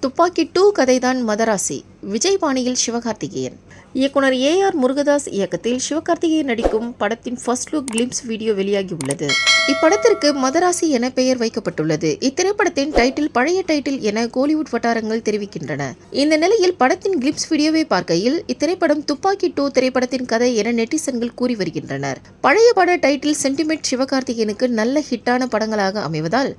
துப்பாக்கி டூ கதைதான் மதராசி. விஜய் பாணியில் சிவகார்த்திகேயன். இயக்குனர் ஏ ஆர் முருகதாஸ் இயக்கத்தில் சிவகார்த்திகேயன் நடிக்கும் படத்தின் ஃபர்ஸ்ட் லுக் கிளிம்ஸ் வீடியோ வெளியாகியுள்ளது. இப்படத்திற்கு மதராசி என பெயர் வைக்கப்பட்டுள்ளது. இத்திரைப்படத்தின் டைட்டில் பழைய டைட்டில் என கோலிவுட் வட்டாரங்கள் தெரிவிக்கின்றன. இந்த நிலையில் படத்தின் கிளிப்ஸ் வீடியோவை பார்க்கையில் இத்திரைப்படம் துப்பாக்கி டூ திரைப்படத்தின் கதை என நெட்டிசன்கள் கூறி வருகின்றனர். பழைய பட டைட்டில் சென்டிமெண்ட் சிவகார்த்திகேயனுக்கு நல்ல ஹிட்டான படங்களாக அமைவதால்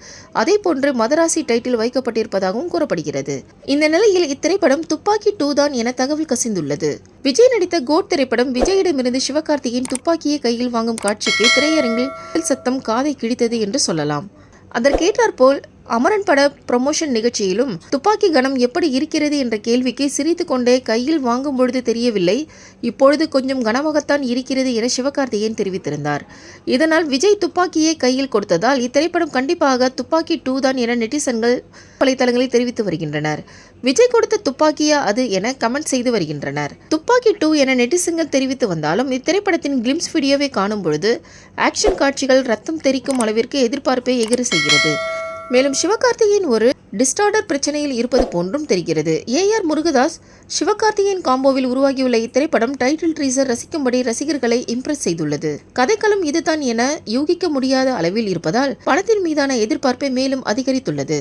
அதே போன்று மதராசி டைட்டில் வைக்கப்பட்டிருப்பதாகவும் கூறப்படுகிறது. இந்த நிலையில் இத்திரைப்படம் துப்பாக்கி டூ தான் என தகவல் கசிந்துள்ளது. விஜய் நடித்த கோட் திரைப்படம் விஜயிடமிருந்து சிவகார்த்திகேயன் துப்பாக்கியை கையில் வாங்கும் காட்சிக்கு திரையரங்கில் சத்தம் காதை கிழித்தது என்று சொல்லலாம். அதற்கேற்றாற்போல் அமரன் பட ப்ரொமோஷன் நிகழ்ச்சியிலும் துப்பாக்கி கணம் எப்படி இருக்கிறது என்ற கேள்விக்கு சிரித்து கொண்டே கையில் வாங்கும் பொழுது தெரியவில்லை. இப்பொழுது கொஞ்சம் கனமாகத்தான் இருக்கிறது என சிவகார்த்திகேயன் தெரிவித்திருந்தார். இதனால் விஜய் துப்பாக்கியை கையில் கொடுத்ததால் இத்திரைப்படம் கண்டிப்பாக துப்பாக்கி டூ தான் என நெட்டிசன்கள் வலைத்தளங்களில் தெரிவித்து வருகின்றனர். விஜய் கொடுத்த துப்பாக்கியா அது என கமெண்ட் செய்து வருகின்றனர். துப்பாக்கி டூ என நெட்டிசன்கள் தெரிவித்து வந்தாலும் இத்திரைப்படத்தின் கிளிம்ஸ் வீடியோவை காணும் பொழுது ஆக்ஷன் காட்சிகள் ரத்தம் தெறிக்கும் அளவிற்கு எதிர்பார்ப்பை எகிறு செய்கிறது. மேலும் சிவகார்த்திகேயன் ஒரு டிஸ்டார்டர் பிரச்சனையில் இருப்பது போன்றும் தெரிகிறது. ஏ ஆர் முருகதாஸ் சிவகார்த்திகேயன் காம்போவில் உருவாகியுள்ள இத்திரைப்படம் டைட்டில் ட்ரீசர் ரசிக்கும்படி ரசிகர்களை இம்ப்ரெஸ் செய்துள்ளது. கதைக்களம் இதுதான் என யூகிக்க முடியாத அளவில் இருப்பதால் படத்தின் மீதான எதிர்பார்ப்பை மேலும் அதிகரித்துள்ளது.